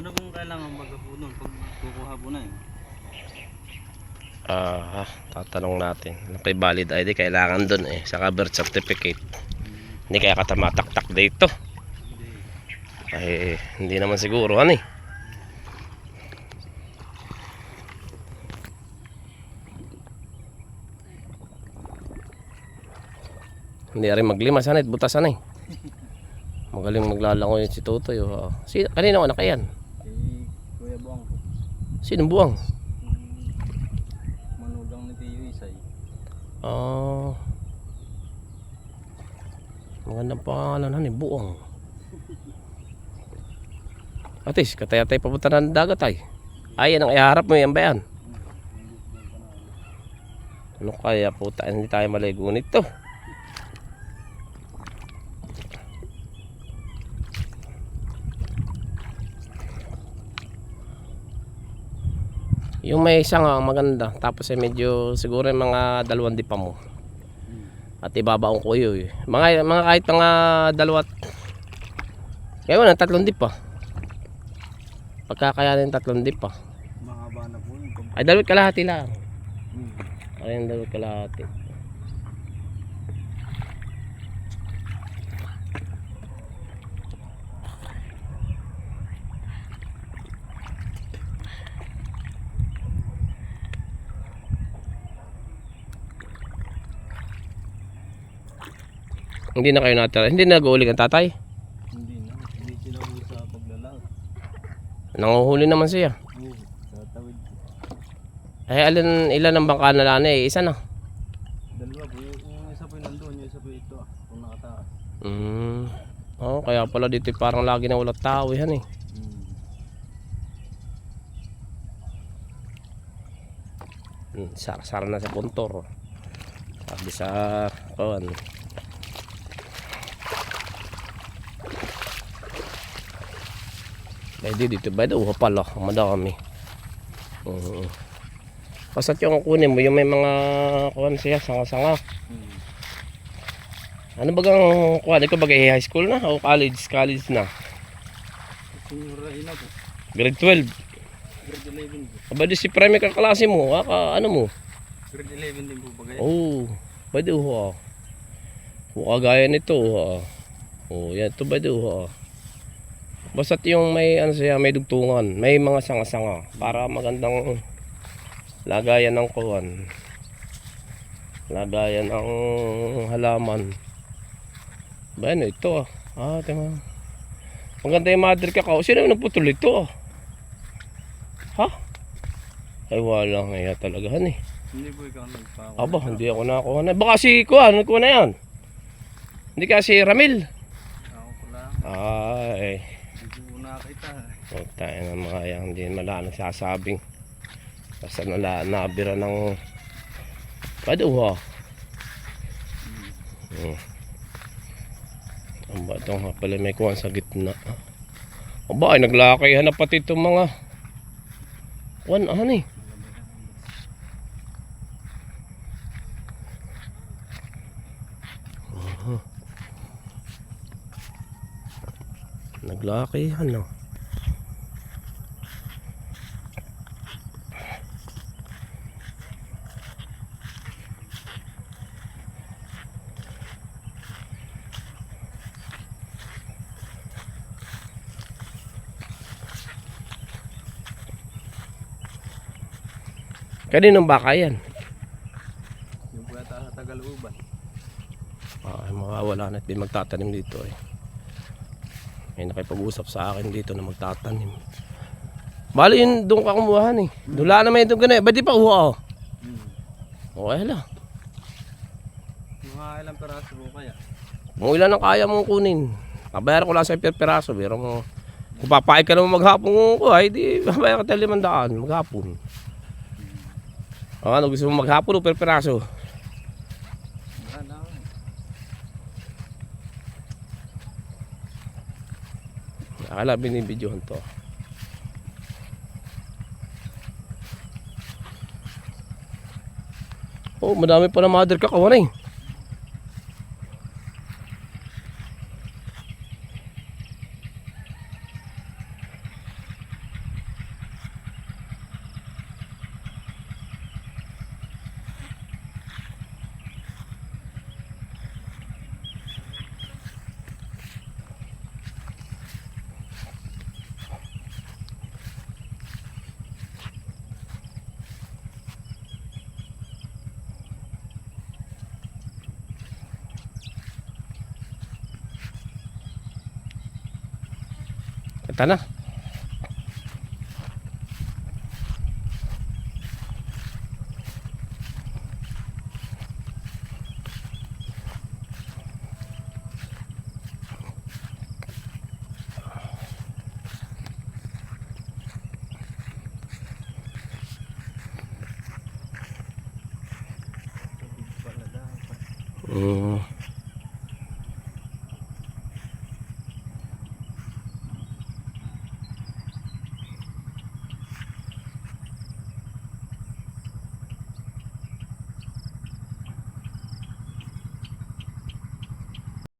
Ano kung kailangan baga pag kukuha po na yun? Ah, tatanong natin. Ano kay valid ID kailangan doon eh. Saka birth certificate. Hindi kaya ka tamataktak dito. Ay, hindi naman siguro ano eh. Hindi rin maglima sana butasan eh. Magaling maglalango yun si Totoy. Oh. Si, kanina ko nakayan. Kay Kuya Buang po. Sinong buwang? Yung manugang ni Tiyo Isay. Ah. magandang pangalan eh, buwang. Atis, katay-atay papunta na ng dagat ay. Ay, yan ang iharap mo yan ba yan? Ano kaya puta, hindi tayo maligo nito. Yung may isang ang maganda, tapos ay medyo siguro yung mga dalawang di pa mo. At ibabaong ko yun. eh. Mga, mga kahit mga dalawat, ngayon na tatlong dip pa. Pagkakayanin tatlong dip pa. Mahaba na po. Ay dalawat kalahati lang. Hmm. Ayun dalawat kalahati. Hindi na kayo natira. Hindi na nag-uulig ang tatay. Hindi na. Hindi sila po sa paglalaro. Nanguhuli naman siya. Oo. Tatawid. Ay, alin, ilan ang bangka na lana eh? Isa na. Dalawa po. Yung, isa po yung nandun. Yung isa po ito ah. Kung nakataas. Mm. Oh, kaya pala dito parang lagi na wala tao yan eh. Hmm, Sara-sara na sa puntor. Sabi sa kawan. Pwede dito ba daw pala madami. Oo. Pasat yung kunin mo yung may mga kuwan siya sanga-sanga. Hmm. Ano bagang kuwan? Ikaw bagay high school na o college? College na. Grade 12. Grade 11 po. Aba di si Prime kaklase mo. Ah, ka, ano mo? Grade 11 din po ba kayo? Oh, pwede ho. O kagaya nito ha. Oh, yan to pwede ho. Basta't yung may ano siya, may dugtungan, may mga sanga-sanga para magandang lagayan ng kuwan. Lagayan ng halaman. Ba ano ito ah. Ah, tama. Maganda yung mother kakao. Sino yung nagputol ito ah? Ha? Ay wala nga talaga han eh. Hindi po ikaw nagpako. Aba, hindi ako nakakuha na. Baka si Kuan, nagkuha na yan. Hindi kasi Ramil. Ako ko lang. Ay, nakita. puta na mga yan. Hindi mala nagsasabing. Basta nala, nabira ng... Pwede ha. Hmm. Ang ba ito nga pala may kuha sa gitna. Aba, ay naglakay na pati itong mga... Kuan, ano eh. Naglaki ano. Kaninong baka yan? Yung po yata Tagaluban. Ah, mawawala na at magtatanim dito eh. May nakipag-usap sa akin dito na magtatanim. Bali yun, doon ka kumuha eh. Dula na may doon ganun eh. Ba't di pa uha oh? Hmm. Okay lang. Mga ilang peraso po kaya? Kung ilan ang kaya mong kunin. Pabayaran ko lang sa per peraso. Pero mo, kung papayag ka naman maghapon ko, ay di babayaran ka tayo limandaan maghapon. O ano, gusto mo maghapon o per peraso? Akala binibidyohan to. Oh, madami pa na mother kakawan eh. Ito na. Tubig pala dapat. Mm.